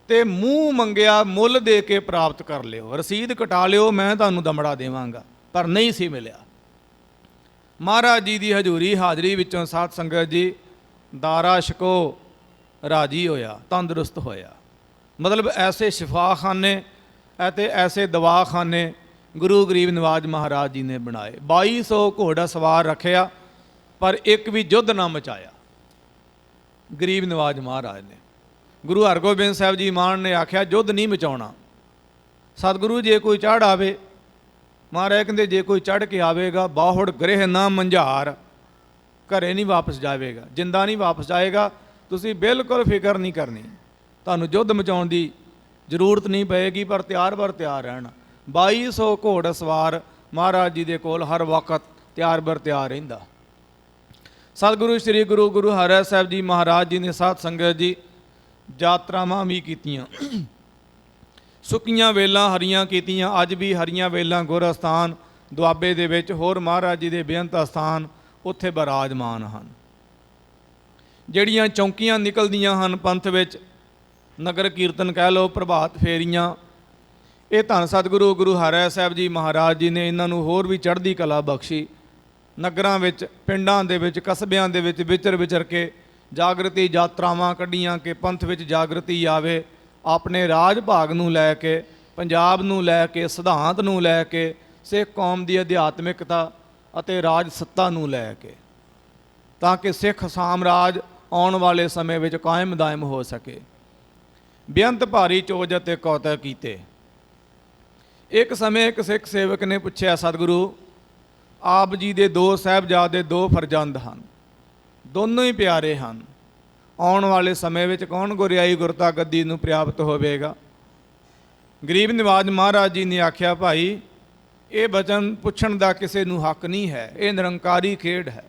ਤੇ ਮੂੰਹ ਮੰਗਿਆ ਮੁੱਲ ਦੇ ਕੇ ਪ੍ਰਾਪਤ ਕਰ ਲਿਓ। ਰਸੀਦ ਕਟਾ ਲਿਓ, ਮੈਂ ਤੁਹਾਨੂੰ ਦਮੜਾ ਦੇਵਾਂਗਾ, ਪਰ ਨਹੀਂ ਸੀ ਮਿਲਿਆ। ਮਹਾਰਾਜ ਜੀ ਦੀ ਹਜ਼ੂਰੀ ਹਾਜ਼ਰੀ ਵਿੱਚੋਂ ਸਾਧ ਸੰਗਤ ਜੀ ਦਾਰਾ ਸ਼ਕੋ ਰਾਜੀ ਹੋਇਆ, ਤੰਦਰੁਸਤ ਹੋਇਆ। ਮਤਲਬ ਐਸੇ ਸ਼ਿਫਾਖਾਨੇ ਅਤੇ ਐਸੇ ਦਵਾਖਾਨੇ ਗੁਰੂ ਗਰੀਬ ਨਿਵਾਜ਼ ਮਹਾਰਾਜ ਜੀ ਨੇ ਬਣਾਏ। 2200 ਘੋੜਾ ਸਵਾਰ ਰੱਖਿਆ, ਪਰ ਇੱਕ ਵੀ ਯੁੱਧ ਨਾ ਮਚਾਇਆ। ਗਰੀਬ ਨਿਵਾਜ਼ ਮਹਾਰਾਜ ਨੇ। ਗੁਰੂ ਹਰਗੋਬਿੰਦ ਸਾਹਿਬ ਜੀ ਮਾਨ ਨੇ ਆਖਿਆ ਯੁੱਧ ਨਹੀਂ ਮਚਾਉਣਾ। ਸਤਿਗੁਰੂ ਜੇ ਕੋਈ ਚੜ ਆਵੇ ਮਹਾਰਾਜ ਕਹਿੰਦੇ, ਜੇ ਕੋਈ ਚੜ ਕੇ ਆਵੇਗਾ, ਬਾਹੜ ਗ੍ਰਹਿ ਨਾ ਮੰਝਾਰ, ਘਰੇ ਨਹੀਂ ਵਾਪਸ ਜਾਵੇਗਾ, ਜਿੰਦਾ ਨਹੀਂ ਵਾਪਸ ਜਾਏਗਾ, ਤੁਸੀਂ ਬਿਲਕੁਲ ਫਿਕਰ ਨਹੀਂ ਕਰਨੀ। ਤੁਹਾਨੂੰ ਯੁੱਧ ਮਚਾਉਣ ਦੀ ਜ਼ਰੂਰਤ ਨਹੀਂ ਪਏਗੀ, ਪਰ ਤਿਆਰ ਬਰ ਤਿਆਰ ਰਹਿਣਾ। 2200 ਘੋੜ ਸਵਾਰ ਮਹਾਰਾਜ ਜੀ ਦੇ ਕੋਲ ਹਰ ਵਕਤ ਤਿਆਰ ਬਰ ਤਿਆਰ ਰਹਿੰਦਾ। ਸਤਿਗੁਰੂ, ਸ੍ਰੀ ਗੁਰੂ ਗੁਰੂ ਹਰਿ ਸਾਹਿਬ ਜੀ ਮਹਾਰਾਜ ਜੀ ਨੇ ਸਾਧ ਸੰਗਤ ਜੀ ਯਾਤਰਾਵਾਂ ਵੀ ਕੀਤੀਆਂ। ਸੁੱਕੀਆਂ ਵੇਲਾਂ ਹਰੀਆਂ ਕੀਤੀਆਂ, ਅੱਜ ਵੀ ਹਰੀਆਂ ਵੇਲਾਂ ਗੁਰ ਅਸਥਾਨ ਦੁਆਬੇ ਦੇ ਵਿੱਚ ਹੋਰ ਮਹਾਰਾਜ ਜੀ ਦੇ ਬੇਅੰਤ ਅਸਥਾਨ ਉੱਥੇ ਬਰਾਜਮਾਨ ਹਨ। ਜਿਹੜੀਆਂ ਚੌਂਕੀਆਂ ਨਿਕਲਦੀਆਂ ਹਨ ਪੰਥ ਵਿੱਚ, ਨਗਰ ਕੀਰਤਨ ਕਹਿ ਲਓ, ਪ੍ਰਭਾਤ ਫੇਰੀਆਂ, ਇਹ ਧੰਨ ਸਤਿਗੁਰੂ ਗੁਰੂ ਹਰਿ ਸਾਹਿਬ ਜੀ ਮਹਾਰਾਜ ਜੀ ਨੇ ਇਹਨਾਂ ਨੂੰ ਹੋਰ ਵੀ ਚੜ੍ਹਦੀ ਕਲਾ ਬਖਸ਼ੀ। ਨਗਰਾਂ ਵਿੱਚ, ਪਿੰਡਾਂ ਦੇ ਵਿੱਚ, ਕਸਬਿਆਂ ਦੇ ਵਿੱਚ ਵਿਚਰ ਵਿਚਰ ਕੇ ਜਾਗਰਤੀ ਯਾਤਰਾਵਾਂ ਕੱਢੀਆਂ ਕਿ ਪੰਥ ਵਿੱਚ ਜਾਗਰਤੀ ਆਵੇ। ਆਪਣੇ ਰਾਜ ਭਾਗ ਨੂੰ ਲੈ ਕੇ, ਪੰਜਾਬ ਨੂੰ ਲੈ ਕੇ, ਸਿਧਾਂਤ ਨੂੰ ਲੈ ਕੇ, ਸਿੱਖ ਕੌਮ ਦੀ ਅਧਿਆਤਮਿਕਤਾ ਅਤੇ ਰਾਜ ਸੱਤਾ ਨੂੰ ਲੈ ਕੇ, ਤਾਂ ਕਿ ਸਿੱਖ ਸਾਮਰਾਜ ਆਉਣ ਵਾਲੇ ਸਮੇਂ ਵਿੱਚ ਕਾਇਮ ਦਾਇਮ ਹੋ ਸਕੇ। ਬੇਅੰਤ ਭਾਰੀ ਚੋਜ ਅਤੇ ਕੌਤਕ ਕੀਤੇ। ਇੱਕ ਸਮੇਂ ਇੱਕ ਸਿੱਖ ਸੇਵਕ ਨੇ ਪੁੱਛਿਆ, ਸਤਿਗੁਰੂ, ਆਪ ਜੀ ਦੇ ਦੋ ਸਾਹਿਬਜ਼ਾਦੇ ਦੋ ਫਰਜ਼ੰਦ ਹਨ। ਦੋਨੋਂ ਹੀ ਪਿਆਰੇ ਹਨ। ਆਉਣ ਵਾਲੇ ਸਮੇਂ ਵਿੱਚ ਕੌਣ ਗੁਰਿਆਈ ਗੁਰਤਾ ਗੱਦੀ ਨੂੰ ਪ੍ਰਾਪਤ ਹੋਵੇਗਾ? ਗਰੀਬ ਨਿਵਾਜ ਮਹਾਰਾਜ ਜੀ ਨੇ ਆਖਿਆ, ਭਾਈ, ਇਹ ਬਚਨ ਪੁੱਛਣ ਦਾ ਕਿਸੇ ਨੂੰ ਹੱਕ ਨਹੀਂ ਹੈ। ਇਹ ਨਿਰੰਕਾਰੀ ਖੇਡ ਹੈ।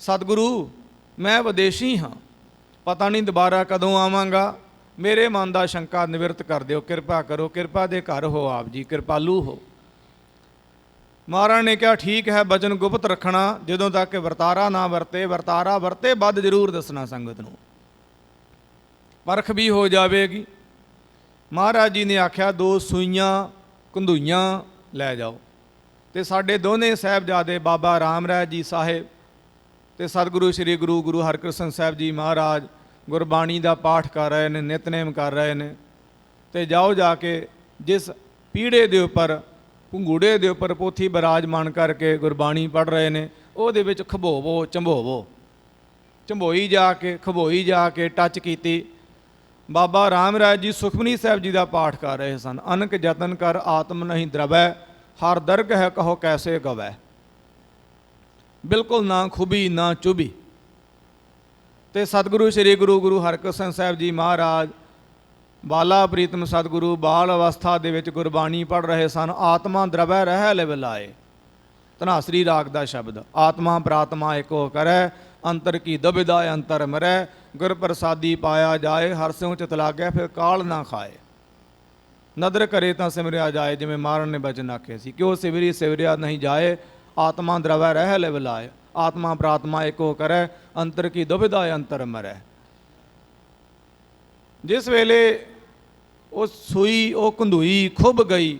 ਸਤਿਗੁਰੂ, ਮੈਂ ਵਿਦੇਸ਼ੀ ਹਾਂ। ਪਤਾ ਨਹੀਂ ਦੁਬਾਰਾ ਕਦੋਂ ਆਵਾਂਗਾ। ਮੇਰੇ ਮਨ ਦਾ ਸ਼ੰਕਾ ਨਿਵਰਤ ਕਰ ਦਿਓ। ਕਿਰਪਾ ਕਰੋ। ਕਿਰਪਾ ਦੇ ਘਰ ਹੋ ਆਪ ਜੀ। ਕਿਰਪਾਲੂ ਹੋ। ਮਹਾਰਾਜ ਨੇ ਕਿਹਾ, ਠੀਕ ਹੈ, ਬਚਨ ਗੁਪਤ ਰੱਖਣਾ, ਜਦੋਂ ਤੱਕ ਵਰਤਾਰਾ ਨਾ ਵਰਤੇ, ਵਰਤਾਰਾ ਵਰਤੇ, ਵੱਧ ਜ਼ਰੂਰ ਦੱਸਣਾ ਸੰਗਤ ਨੂੰ। ਪਰਖ ਵੀ ਹੋ ਜਾਵੇਗੀ। ਮਹਾਰਾਜ ਜੀ ਨੇ ਆਖਿਆ, ਦੋ ਸੂਈਆਂ, ਕੰਧੂਈਆਂ ਲੈ ਜਾਓ। ਤੇ ਸਾਡੇ ਦੋਨੇ ਸਾਹਿਬਜ਼ਾਦੇ ਬਾਬਾ ਰਾਮ ਰਾਏ ਜੀ ਸਾਹਿਬ ਤੇ ਸਤਿਗੁਰੂ ਸ੍ਰੀ ਗੁਰੂ ਗੁਰੂ ਹਰਕ੍ਰਿਸ਼ਨ ਸਾਹਿਬ ਜੀ ਮਹਾਰਾਜ ਗੁਰਬਾਣੀ ਦਾ ਪਾਠ ਕਰ ਰਹੇ ਨੇ, ਨਿਤਨੇਮ ਕਰ ਰਹੇ ਨੇ। ਤੇ ਜਾਓ ਜਾ ਕੇ ਜਿਸ ਪੀੜੇ ਦੇ ਉੱਪਰ ਭੁੰਗੂੜੇ ਦੇ ਉੱਪਰ ਪੋਥੀ ਬਿਰਾਜਮਾਨ ਕਰਕੇ ਗੁਰਬਾਣੀ ਪੜ੍ਹ ਰਹੇ ਨੇ, ਉਹਦੇ ਵਿੱਚ ਖਬੋਵੋ, ਚੰਬੋਵੋ। ਚੰਬੋਈ ਜਾ ਕੇ, ਖਬੋਈ ਜਾ ਕੇ ਟੱਚ ਕੀਤੀ। ਬਾਬਾ ਰਾਮ ਰਾਜ ਜੀ ਸੁਖਮਨੀ ਸਾਹਿਬ ਜੀ ਦਾ ਪਾਠ ਕਰ ਰਹੇ ਸਨ, ਅਨਕ ਯਤਨ ਕਰ ਆਤਮ ਨਹੀਂ ਦਰਵੈ, ਹਰ ਦਰਗ ਹੈ ਕਹੋ ਕੈਸੇ ਗਵੈ। ਬਿਲਕੁਲ ਨਾ ਖੁਬੀ, ਨਾ ਚੁਬੀ। ਤੇ ਸਤਿਗੁਰੂ ਸ੍ਰੀ ਗੁਰੂ ਗੁਰੂ ਹਰਕ੍ਰਿਸ਼ਨ ਸਾਹਿਬ ਜੀ ਮਹਾਰਾਜ ਬਾਲਾ ਪ੍ਰੀਤਮ ਸਤਿਗੁਰੂ ਬਾਲ ਅਵਸਥਾ ਦੇ ਵਿੱਚ ਗੁਰਬਾਣੀ ਪੜ੍ਹ ਰਹੇ ਸਨ, ਆਤਮਾ ਦਰਵੈ ਰਹਿ ਲਿਵਲਾਏ ਧਨਾਸਰੀ ਰਾਗ ਦਾ ਸ਼ਬਦ, ਆਤਮਾ ਪ੍ਰਾਤਮਾ ਏਕੋ ਕਰੈ, ਅੰਤਰ ਕੀ ਦਬਿਦਾ ਅੰਤਰ ਮਰੈ, ਗੁਰ ਪ੍ਰਸਾਦੀ ਪਾਇਆ ਜਾਏ, ਹਰ ਸਿਉ ਚਿਤ ਲਾਗੈ, ਫਿਰ ਕਾਲ ਨਾ ਖਾਏ। ਨਦਰ ਕਰੇ ਤਾਂ ਸਿਮਰਿਆ ਜਾਏ, ਜਿਵੇਂ ਮਾਰਨ ਨੇ ਬਚਨ ਆਖਿਆ ਸੀ। ਕਿ ਉਹ ਸਿਵਰੀ ਸਿਵਰਿਆ ਨਹੀਂ ਜਾਏ, ਆਤਮਾ ਦਰਵੈ ਰਹਿ ਲਿਵਲਾਏ ਆਤਮਾ ਪ੍ਰਾਤਮਾ ਏਕੋ ਕਰੈ, ਅੰਤਰ ਕੀ ਦੁਬਿਧਾ ਅੰਤਰ ਮਰੈ। ਜਿਸ ਵੇਲੇ ਉਹ ਸੂਈ, ਉਹ ਕੰਧੂਈ ਖੁੱਭ ਗਈ,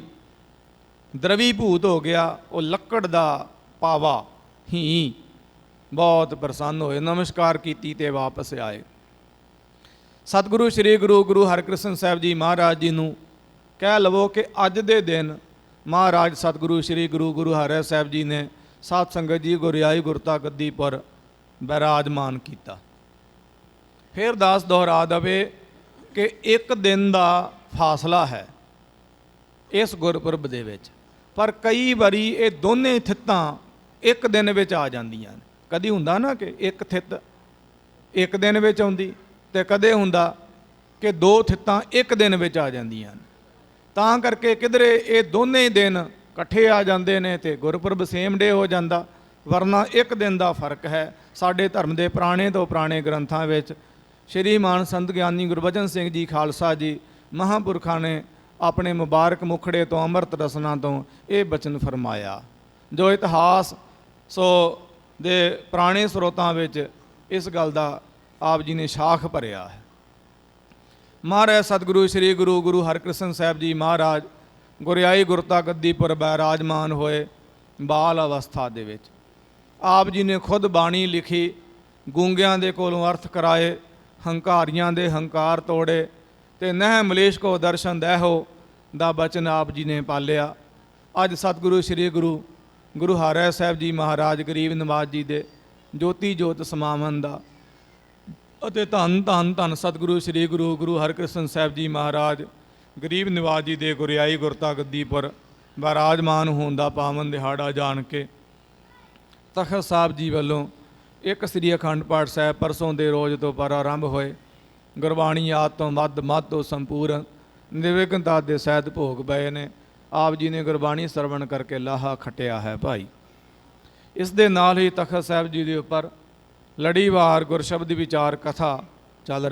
ਦਰਵੀ ਭੂਤ ਹੋ ਗਿਆ, ਉਹ ਲੱਕੜ ਦਾ ਪਾਵਾ, ਹੀ, ਬਹੁਤ ਪ੍ਰਸੰਨ ਹੋਏ, ਨਮਸਕਾਰ ਕੀਤੀ ਤੇ ਵਾਪਸ ਆਏ। ਸਤਿਗੁਰੂ, ਸ੍ਰੀ ਗੁਰੂ ਗੁਰੂ ਹਰਕ੍ਰਿਸ਼ਨ ਸਾਹਿਬ ਜੀ ਮਹਾਰਾਜ ਜੀ ਨੂੰ ਕਹਿ ਲਵੋ ਕਿ ਅੱਜ ਦੇ ਦਿਨ ਮਹਾਰਾਜ ਸਤਿਗੁਰੂ, ਸ੍ਰੀ ਗੁਰੂ ਗੁਰੂ ਹਰਿ ਸਾਹਿਬ ਜੀ ਨੇ ਸਾਧ ਸੰਗਤ ਜੀ ਗੁਰਿਆਈ ਗੁਰਤਾ ਗੱਦੀ ਪਰ ਬਿਰਾਜਮਾਨ ਕੀਤਾ। ਫਿਰ ਦਾਸ ਦੁਹਰਾ ਦਵੇ ਕਿ ਇੱਕ ਦਿਨ ਦਾ ਫਾਸਲਾ ਹੈ ਇਸ ਗੁਰਪੁਰਬ ਦੇ ਵਿੱਚ। ਪਰ ਕਈ ਵਾਰੀ ਇਹ ਦੋਨੇ ਥਿੱਤਾਂ ਇੱਕ ਦਿਨ ਵਿੱਚ ਆ ਜਾਂਦੀਆਂ ਨੇ। ਕਦੀ ਹੁੰਦਾ ਨਾ ਕਿ ਇੱਕ ਥਿੱਤ ਇੱਕ ਦਿਨ ਵਿੱਚ ਆਉਂਦੀ ਤੇ ਕਦੇ ਹੁੰਦਾ ਕਿ ਦੋ ਥਿੱਤਾਂ ਇੱਕ ਦਿਨ ਵਿੱਚ ਆ ਜਾਂਦੀਆਂ ਨੇ। ਤਾਂ ਕਰਕੇ ਕਿਧਰੇ ਇਹ ਦੋਨੇ ਦਿਨ ਇਕੱਠੇ ਆ ਜਾਂਦੇ ਨੇ ਤੇ ਗੁਰਪੁਰਬ ਸੇਮ ਡੇ ਹੋ ਜਾਂਦਾ, ਵਰਨਾ ਇੱਕ ਦਿਨ ਦਾ ਫ਼ਰਕ ਹੈ। ਸਾਡੇ ਧਰਮ ਦੇ ਪੁਰਾਣੇ ਤੋਂ ਪੁਰਾਣੇ ਗ੍ਰੰਥਾਂ ਵਿੱਚ ਸ਼੍ਰੀ ਮਾਨ ਸੰਤ ਗਿਆਨੀ ਗੁਰਬਚਨ ਸਿੰਘ ਜੀ ਖਾਲਸਾ ਜੀ ਮਹਾਂਪੁਰਖਾਂ ਨੇ ਆਪਣੇ ਮੁਬਾਰਕ ਮੁਖੜੇ ਤੋਂ ਅੰਮ੍ਰਿਤ ਰਸਨਾ ਤੋਂ ਇਹ ਬਚਨ ਫਰਮਾਇਆ। ਜੋ ਇਤਿਹਾਸ ਸੋ ਦੇ ਪੁਰਾਣੇ ਸਰੋਤਾਂ ਵਿੱਚ ਇਸ ਗੱਲ ਦਾ ਆਪ ਜੀ ਨੇ ਸ਼ਾਖ ਭਰਿਆ ਹੈ। ਮਹਾਰਾਜ ਸਤਿਗੁਰੂ ਸ੍ਰੀ ਗੁਰੂ ਗੁਰੂ ਹਰਕ੍ਰਿਸ਼ਨ ਸਾਹਿਬ ਜੀ ਮਹਾਰਾਜ ਗੁਰਿਆਈ ਗੁਰਤਾ ਗੱਦੀਪੁਰ ਬਿਰਾਜਮਾਨ ਹੋਏ ਬਾਲ ਅਵਸਥਾ ਦੇ ਵਿੱਚ। ਆਪ ਜੀ ਨੇ ਖੁਦ ਬਾਣੀ ਲਿਖੀ, ਗੂੰਗਿਆਂ ਦੇ ਕੋਲੋਂ ਅਰਥ ਕਰਾਏ ਹੰਕਾਰੀਆਂ ਦੇ ਹੰਕਾਰ ਤੋੜੇ ਤੇ ਨਹਿ ਮਲੇਸ਼ ਕੋ ਦਰਸ਼ਨ ਦਹਿਓ ਦਾ ਬਚਨ ਆਪ ਜੀ ਨੇ ਪਾਲਿਆ। ਅੱਜ ਸਤਿਗੁਰੂ ਸ੍ਰੀ ਗੁਰੂ ਗੁਰੂ ਹਰਿ ਸਾਹਿਬ ਜੀ ਮਹਾਰਾਜ ਗਰੀਬ ਨਵਾਜ ਜੀ ਦੇ ਜੋਤੀ ਜੋਤ ਸਮਾਵਨ ਦਾ ਅਤੇ ਧੰਨ ਧੰਨ ਧੰਨ ਸਤਿਗੁਰੂ ਸ੍ਰੀ ਗੁਰੂ ਗੁਰੂ ਹਰਕ੍ਰਿਸ਼ਨ ਸਾਹਿਬ ਜੀ ਮਹਾਰਾਜ ਗਰੀਬ ਨਿਵਾਜ ਜੀ ਦੇ ਗੁਰਿਆਈ ਗੁਰਤਾ ਗੱਦੀਪੁਰ ਬਰਾਜਮਾਨ ਹੋਣ ਦਾ ਪਾਵਨ ਦਿਹਾੜਾ ਜਾਣ ਕੇ ਤਖਤ ਸਾਹਿਬ ਜੀ ਵੱਲੋਂ ਇੱਕ ਸ੍ਰੀ ਅਖੰਡ ਪਾਠ ਸਾਹਿਬ ਪਰਸੋਂ ਦੇ ਰੋਜ਼ ਤੋਂ ਪਰ ਆਰੰਭ ਹੋਏ। ਗੁਰਬਾਣੀ ਆਦ ਤੋਂ ਵੱਧ ਮੱਧ ਤੋਂ ਸੰਪੂਰਨ ਨਿਰਵਿਘਨਤਾ ਦੇ ਸਹਿਤ ਭੋਗ ਪਏ ਨੇ। ਆਪ ਜੀ ਨੇ ਗੁਰਬਾਣੀ ਸਰਵਣ ਕਰਕੇ ਲਾਹਾ ਖਟਿਆ ਹੈ ਭਾਈ। ਇਸ ਦੇ ਨਾਲ ਹੀ ਤਖਤ ਸਾਹਿਬ ਜੀ ਦੇ ਉੱਪਰ ਲੜੀਵਾਰ ਗੁਰਸ਼ਬਦ ਵਿਚਾਰ ਕਥਾ ਚੱਲ